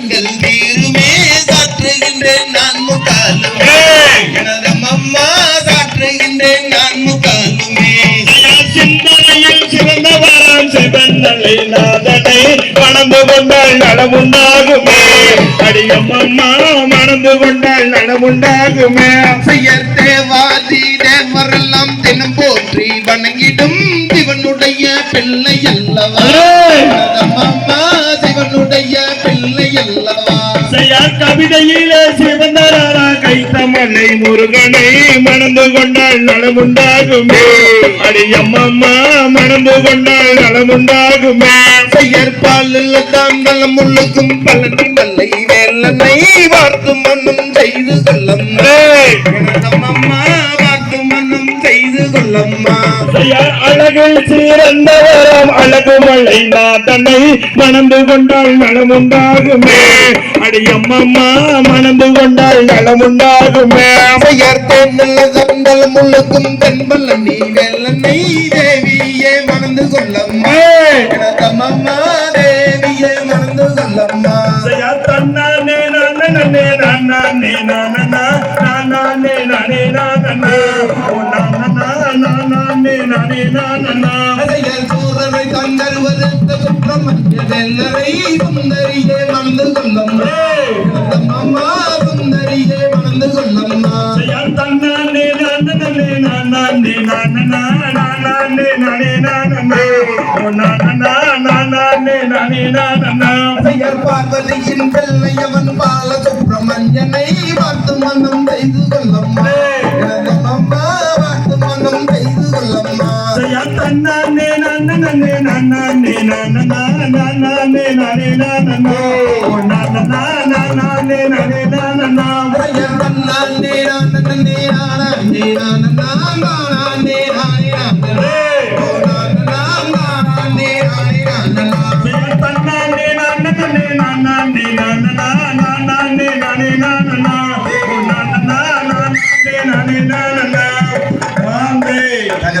கடங்கள் தீருமே சாற்றுகின்றேன் நான் முக்காலுமே எனது அம்மா சாற்றுகின்றேன் நான் முக்காலுமே சிந்தனையில் சிறந்தவரான் சிவந்தலை நாதனை மணந்து கொண்டால் நலமுண்டாகுமே அடியம்மம்மா மணந்து கொண்டால் நலமுண்டாகுமே பெயர் தேவாதி தேவரெல்லாம் தினம் போற்றி வணங்கிடும் சிவனுடைய பிள்ளை அல்லவா? செய்யார் கவிதையிலே சிவந்தராரா கைத்தமலை முருகனை மணந்து கொண்டால் நலமுண்டாகுமே. அடியம்மம்மா மணந்து கொண்டால் நலமுண்டாகுமே. பெயர் பாலில் தாண்டலம் முள்ளுக்கும் பலனும் வல்லை வேலனை வார்த்து மன்னும் செய்து கொள்ளம்மா அம்மா செய்து கொள்ளம்மா அழகில் சீரந்தவரம் அழகு மலை நாதனை மணந்து கொண்டால் நலமுண்டாகுமே. அடியம்மம்மா மணந்து கொண்டால் நலமுண்டாகுமே. பெயர் தேர்ந்தல்ல தாண்டலம் முள்ளுக்கும் தென்பல்ல நீ வேலனை தேவியே மணந்து கொள்ளம்மா. அம்மா தேவியே மணந்து கொள்ளம்மா. தன்னானே நானே நானே நானே நானே நானே நானே நானே நானே நானே நானே நானே அதையல் சூரரை தந்தருவதற்கு சுப்பிரமணிய வெள்ளரை சுந்தரியே மணந்து கொள்ளம்மா அம்மா சுந்தரியே மணந்து கொள்ளம்மா தன்னானே நானே நானே நானே நானே நானே நானே நானே நானே நானே நானே பெயர் பார்வதியின் பிள்ளையவன் பால நானே நானே நானே நானே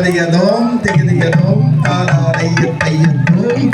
தகதியதோம் திகதியதோம் தாராரையும் தையத்தோம்